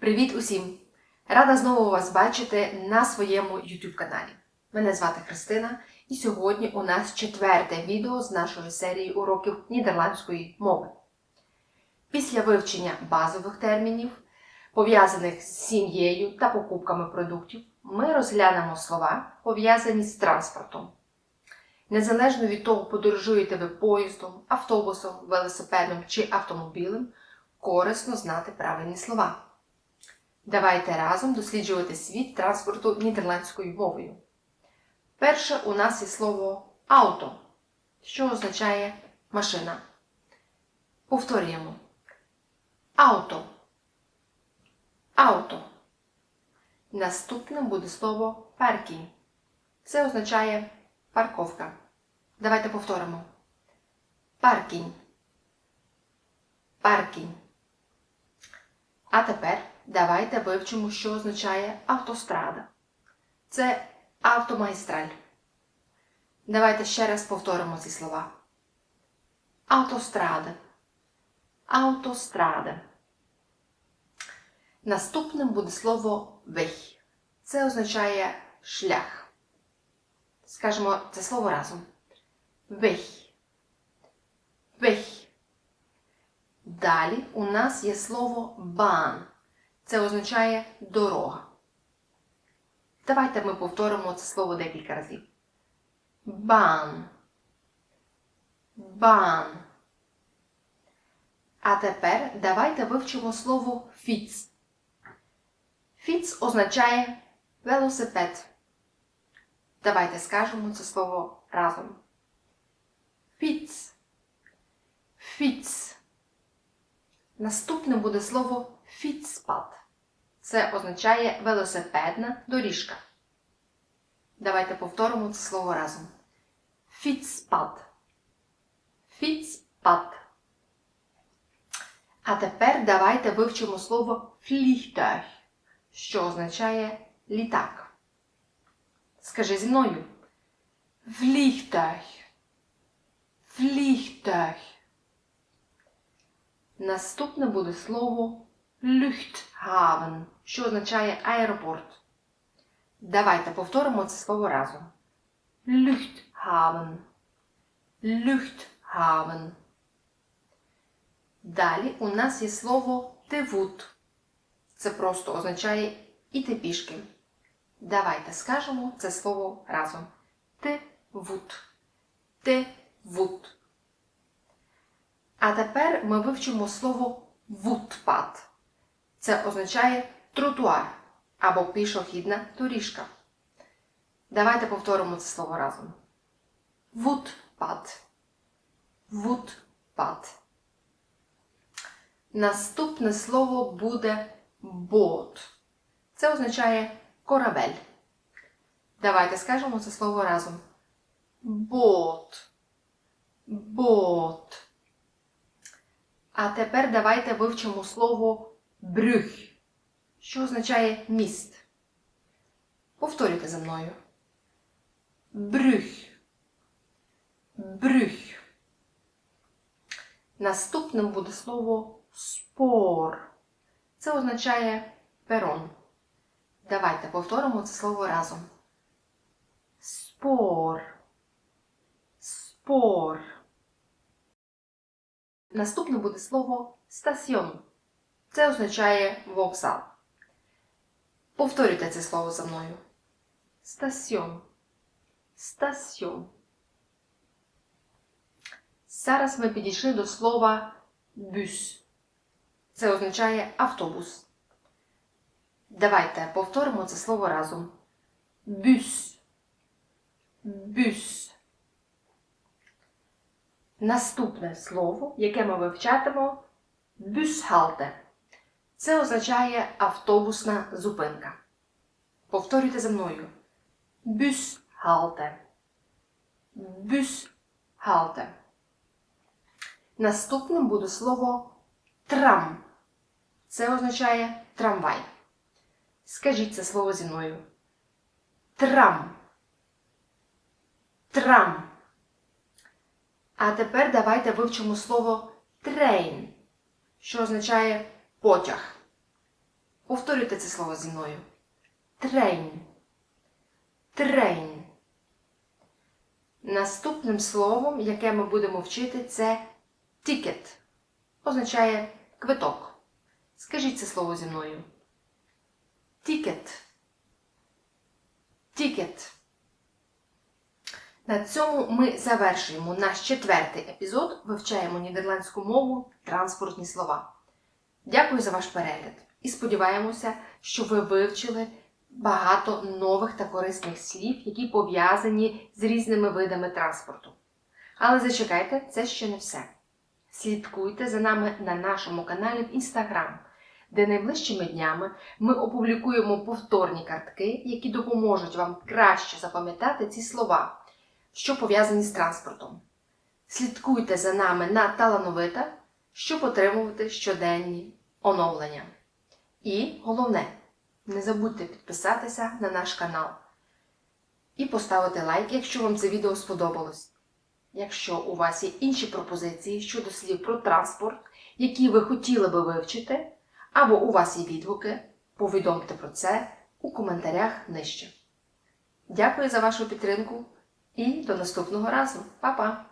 Привіт усім! Рада знову вас бачити на своєму YouTube каналі. Мене звати Христина, і сьогодні у нас четверте відео з нашої серії уроків нідерландської мови. Після вивчення базових термінів, пов'язаних з сім'єю та покупками продуктів, ми розглянемо слова, пов'язані з транспортом. Незалежно від того, подорожуєте ви поїздом, автобусом, велосипедом чи автомобілем, корисно знати правильні слова. Давайте разом досліджувати світ транспорту нідерландською мовою. Перше у нас є слово ауто, що означає машина. Повторюємо. Ауто. Ауто. Наступним буде слово паркінг. Це означає парковка. Давайте повторимо. Паркінг. Паркінг. А тепер давайте вивчимо, що означає автострада. Це автомагістраль. Давайте ще раз повторимо ці слова. Автострада. Автострада. Наступним буде слово вих. Це означає шлях. Скажемо це слово разом. Вих. Вих. Далі у нас є слово бан. Це означає дорога. Давайте ми повторимо це слово декілька разів. Бан. Бан. А тепер давайте вивчимо слово фіц. Фіц означає велосипед. Давайте скажемо це слово разом. Фіц. Фіц. Наступне буде слово фіцпад. Це означає велосипедна доріжка. Давайте повторимо це слово разом. Фіцпад. Фіцпад. А тепер давайте вивчимо слово фліхтег, що означає літак. Скажи зі мною. Vliegtuig. Vliegtuig. Наступне буде слово luchthaven, що означає аеропорт. Давайте повторимо це слово разом. Luchthaven. Luchthaven. Далі у нас є слово тевут. Це просто означає іти пішки. Давайте скажемо це слово разом. Тевут. Тевут. А тепер ми вивчимо слово вутпад. Це означає тротуар або пішохідна доріжка. Давайте повторимо це слово разом. Вутпад. Вутпад. Наступне слово буде бот. Це означає корабель. Давайте скажемо це слово разом. Бот. Бот. А тепер давайте вивчимо слово брюх, що означає міст. Повторюйте за мною. Брюх. Брюх. Наступним буде слово спор. Це означає перон. Давайте повторимо це слово разом. Спор. Спор. Наступне буде слово стаціон. Це означає вокзал. Повторюйте це слово за мною. Стаціон. Стаціон. Зараз ми підійшли до слова бюс. Це означає автобус. Давайте повторимо це слово разом. Бюс. Бюс. Наступне слово, яке ми вивчатимо бюсхалте. Це означає автобусна зупинка. Повторюйте за мною. Бюсхалте. Бюсхалте. Наступним буде слово трам. Це означає трамвай. Скажіть це слово зі мною. Трам. Трам. А тепер давайте вивчимо слово трейн, що означає потяг. Повторюйте це слово зі мною. Train. Train. Наступним словом, яке ми будемо вчити, це ticket. Означає квиток. Скажіть це слово зі мною. Ticket. Ticket. На цьому ми завершуємо наш четвертий епізод. Вивчаємо нідерландську мову, транспортні слова. Дякую за ваш перегляд і сподіваємося, що ви вивчили багато нових та корисних слів, які пов'язані з різними видами транспорту. Але зачекайте, це ще не все. Слідкуйте за нами на нашому каналі в Instagram, де найближчими днями ми опублікуємо повторні картки, які допоможуть вам краще запам'ятати ці слова, що пов'язані з транспортом. Слідкуйте за нами на талановита, щоб отримувати щоденні оновлення. І головне, не забудьте підписатися на наш канал і поставити лайк, якщо вам це відео сподобалось. Якщо у вас є інші пропозиції щодо слів про транспорт, які ви хотіли би вивчити, або у вас є відгуки, повідомте про це у коментарях нижче. Дякую за вашу підтримку і до наступного разу. Па-па!